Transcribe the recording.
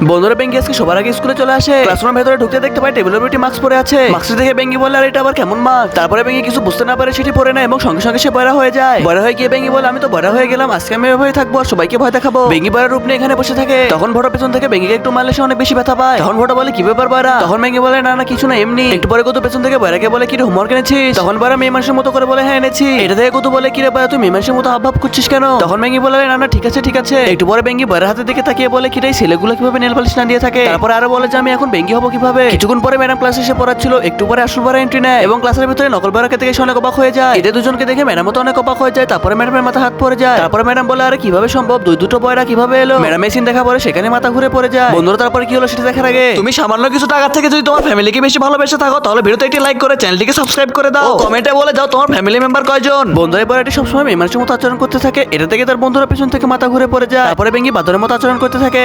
বন্ধুরা বেঙ্গি আজকে সবার আগে স্কুলে চলে আসে। ক্লাসরুমের ভেতরে ঢুকতে দেখতে পাই টেবিলের উপর মাস্ক পরে আছে। মাস্ক দেখে বেঙ্গি বলে, আর, এটা আবার কেমন মাস্ক তারপরে বেঙ্গি কিছু বুঝতে না পারে, সেটি পরে না এবং সঙ্গে সঙ্গে সে বয়রা হয়ে যায়। বয়রা হয়ে গিয়ে বেঙ্গি বলে, আমি তো বয়রা হয়ে গেলাম, আজকে আমি এভাবে থাকব আর সবাইকে ভয় দেখাবো। বেঙ্গি বয়রার রূপ নিয়ে এখানে বসে থাকে। তখন ভোটা পেছন থেকে বেঙ্গিকে একটু মারলে সে অনেক বেশি ব্যথা পায়। তখন ভোটা বলে, কি ব্যাপার বয়রা? তখন বেঙ্গি বলে, না না, কিছু না, এমনি। একটু পরে কত পেছন থেকে বয়রাকে বলে, কি হোমওয়ার্ক এনেছিস? তখন বয়রা মেয়ে মানুষের মতো করে বলে হ্যাঁ এনেছি। এটা থেকে কত বলে, কি রে, বয়রা, তুই মেয়ে মানুষের মতো হাব ভাব করছিস কেন? তখন বেঙ্গি বলে, না না, ঠিক আছে ঠিক আছে। একটু পরে বেঙ্গি বয়রার হাতের দিকে তাকিয়ে বলে, কি রে ছেলেগুলো কীভাবে নেল পালিশ না দিয়ে থাকে। তারপরে আরও বলে যে আমি এখন বেঙ্গি হব কীভাবে? কিছুক্ষণ পরে ম্যাডাম ক্লাসে এসে পড়াচ্ছিল একটু পরে আসল বড় এন্ট্রি নেয় এবং ক্লাসের ভিতরে নকল বড়াকে থেকে সে অনেক অবাক হয়ে যায়। এদের দুজনকে দেখে ম্যাডামও তো অনেক অবাক হয়ে যায় তারপরে ম্যাডামের মাথা হাত পড়ে যায়। তারপরে ম্যাডাম বলে আরে কীভাবে সম্ভব? দুই দুটো বয়রা কীভাবে এলো? ম্যাডাম মেশিন দেখা পরে সেখানে মাথা ঘুরে পড়ে যায়। বন্ধুরা তারপরে কি হলো সেটা দেখার আগে। তুমি সামান্য কিছু টাকা থেকে যদি তোমার ফ্যামিলিকে বেশি ভালোবেসে থাকো তাহলে ভিডিওতে একটি লাইক করে চ্যানেলটিকে সাবস্ক্রাইব করে দাও। কমেন্টে বলে দাও তোমার ফ্যামিলি মেম্বার কয়জন। বন্ধুরা এবার এটি সবসময় মেয়ে মানুষের মতো আচরণ করতে থাকে। এটা থেকে তার বন্ধুরা পেছন থেকে মাথা ঘুরে পড়ে যায়। তারপরে বেঙ্গি বাদরের মতো আচরণ করতে থাকে।